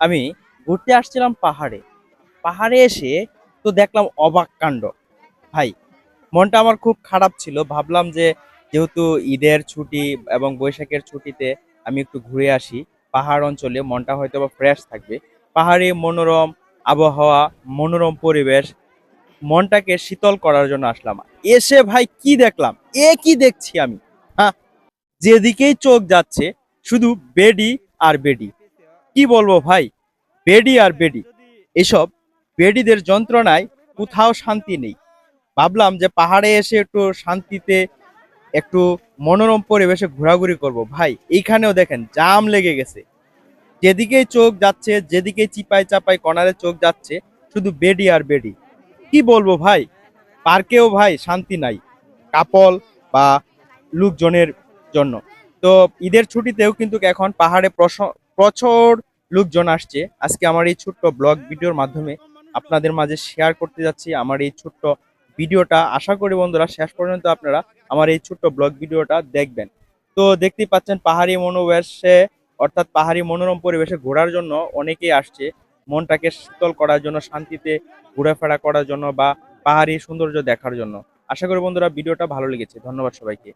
আমি ঘুরতে আসছিলাম পাহাড়ে। পাহাড়ে এসে তো দেখলাম অবাক কাণ্ড। ভাই, মনটা আমার খুব খারাপ ছিল। ভাবলাম যে যেহেতু ঈদের ছুটি এবং বৈশাখের ছুটিতে আমি একটু ঘুরে আসি পাহাড় অঞ্চলে, মনটা হয়তো বা ফ্রেশ থাকবে। পাহাড়ে মনোরম আবহাওয়া, মনোরম পরিবেশ, মনটাকে শীতল করার জন্য আসলাম। এসে ভাই কি দেখলাম? এ কি দেখছি আমি? হ্যাঁ যেদিকেই চোখ যাচ্ছে, শুধু বেডি আর বেডি। কি বলব ভাই? বেডি আর বেডি। এসব বেডিদের যন্ত্রণায় কোথাও শান্তি নেই। ভাবলাম যে পাহাড়ে এসে একটু শান্তিতে একটু মনোরম পরিবেশে ঘোরাঘুরি করব। ভাই, এইখানেও দেখেন, জাম লেগে গেছে। যেদিকেই চোখ যাচ্ছে, যেদিকেই চিপাই চাপাই কর্নারে চোখ যাচ্ছে, শুধু বেডি আর বেডি। কি বলব ভাই? পার্কেও ভাই শান্তি নাই, কাপল বা লোকজনের জন্য। তো ঈদের ছুটিতেও কিন্তু এখন পাহাড়ে প্রচুর লোকজন আসছে। আজকে আমার এই ছোট্ট ব্লগ ভিডিওর মাধ্যমে আপনাদের মাঝে শেয়ার করতে যাচ্ছি। আমার এই ছোট্ট ভিডিওটা আশা করি বন্ধুরা শেষ পর্যন্ত আপনারা আমার এই ছোট্ট ব্লগ ভিডিওটা দেখবেন। তো দেখতেই পাচ্ছেন পাহাড়ি মনোবেশে, অর্থাৎ পাহাড়ি মনোরম পরিবেশে ঘোরার জন্য অনেকেই আসছে। মনটাকে শীতল করার জন্য, শান্তিতে ঘোরাফেরা করার জন্য বা পাহাড়ি সৌন্দর্য দেখার জন্য। আশা করি বন্ধুরা ভিডিওটা ভালো লেগেছে। ধন্যবাদ সবাইকে।